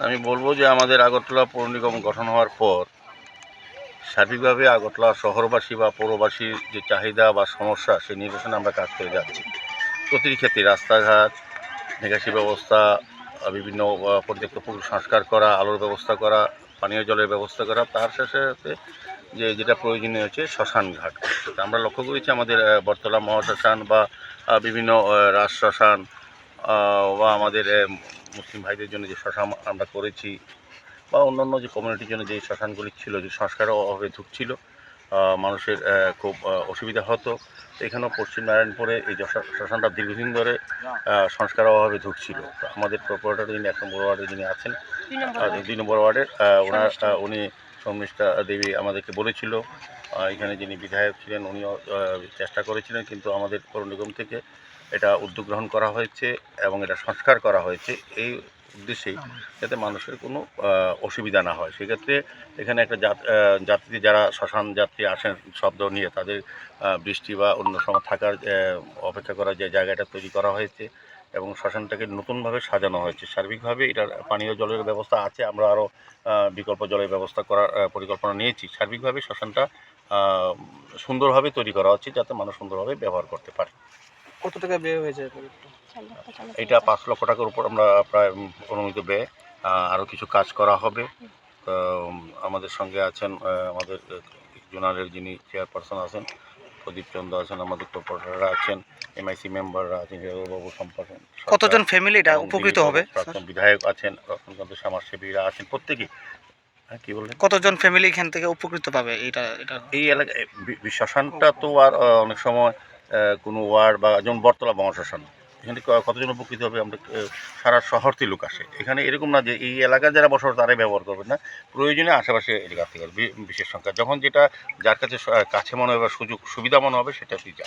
আমি বলব যে আমাদের আগরতলা পৌর নিগম গঠন হওয়ার পর সার্বিকভাবে আগরতলা শহরবাসী বা পৌরবাসীর যে চাহিদা বা সমস্যা সেই নিরসনে আমরা কাজ করে যাচ্ছি। প্রতিটি ক্ষেত্রে রাস্তাঘাট নিকাশি ব্যবস্থা বিভিন্ন পরিত্যক্ত পুকুর সংস্কার করা আলোর ব্যবস্থা করা পানীয় জলের ব্যবস্থা করা তার সাথে সাথে যে যেটা প্রয়োজনীয় হচ্ছে শ্মশান ঘাট। আমরা লক্ষ্য করেছি আমাদের আহ, বটতলা মহাশ্মশান বা বিভিন্ন রাজ শ্মশান বা আমাদের মুসলিম ভাইদের জন্য যে শ্মশান আমরা করেছি বা অন্যান্য যে কমিউনিটির জন্য যে শ্মশানগুলি ছিল যে সংস্কারও অভাবে ঢুকছিল মানুষের খুব অসুবিধা হতো। এখানেও পশ্চিম নারায়ণপুরে এই শ্মশানটা দীর্ঘদিন ধরে সংস্কার সংস্কারের অভাবে ঢুকছিল আমাদের প্রপারেটার যিনি এক নম্বর ওয়ার্ডে যিনি আছেন দুই নম্বর ওয়ার্ডের ওনার উনি শর্মিষ্ঠা দেবী আমাদেরকে বলেছিল এখানে যিনি বিধায়ক ছিলেন উনিও চেষ্টা করেছিলেন, কিন্তু আমাদের পৌর নিগম থেকে এটা উদ্যোগ গ্রহণ করা হয়েছে এবং এটা সংস্কার করা হয়েছে। এই উদ্দেশ্যেই যাতে মানুষের কোনো অসুবিধা না হয়। সেক্ষেত্রে এখানে একটা যাত- যাত্রী যারা শ্মশান যাত্রী আসেন, শব্দ নিয়ে তাদের বৃষ্টি বা অন্য সময় থাকার অপেক্ষা করার যে জায়গাটা তৈরি করা হয়েছে এবং শ্মশানটাকে নতুনভাবে সাজানো হয়েছে। সার্বিকভাবে এটার পানীয় জলের ব্যবস্থা আছে আমরা আরও বিকল্প জলের ব্যবস্থা করার পরিকল্পনা নিয়েছি। সার্বিকভাবে শ্মশানটা সুন্দরভাবে তৈরি করা হচ্ছে যাতে মানুষ সুন্দরভাবে ব্যবহার করতে পারে। কত টাকা ব্যয় হয়েছে এটা পাঁচ লক্ষ টাকার উপর আমরা প্রায় অনুমিত ব্যয়। আরও কিছু কাজ করা হবে। আমাদের সঙ্গে আছেন আমাদের জোনালের যিনি চেয়ারপারসন আছেন প্রদীপ চন্দ্র আছেন আমাদের কর্পোরেটররা আছেন এমআইসি মেম্বাররা আছেন বাবু সম্পাদন কতজন ফ্যামিলি এটা উপকৃত হবে? প্রাক্তন বিধায়ক আছেন রতনকান্ত সমাজসেবীরা আছেন প্রত্যেকেই। হ্যাঁ কী বললেন? কতজন ফ্যামিলি এখান থেকে উপকৃত পাবে? এটা এটা এই এলাকায় শ্মশানটা তো আর অনেক সময় কোনো ওয়ার্ড বা যেমন বটতলা বঙ্গশ্মশান এখানে কতজন উপকৃত হবে? আমরা সারা সারা শহরতে লোক আসে। এখানে এরকম না যে এই এলাকার যারা বসবাস তারাই ব্যবহার করবে না। প্রয়োজনে আশেপাশে এলাকা থেকে বিশেষ সংখ্যা। যখন যেটা যার কাছে কাছে মনে হবে সুযোগ, সুবিধা মনে হবে, সেটা তুই যা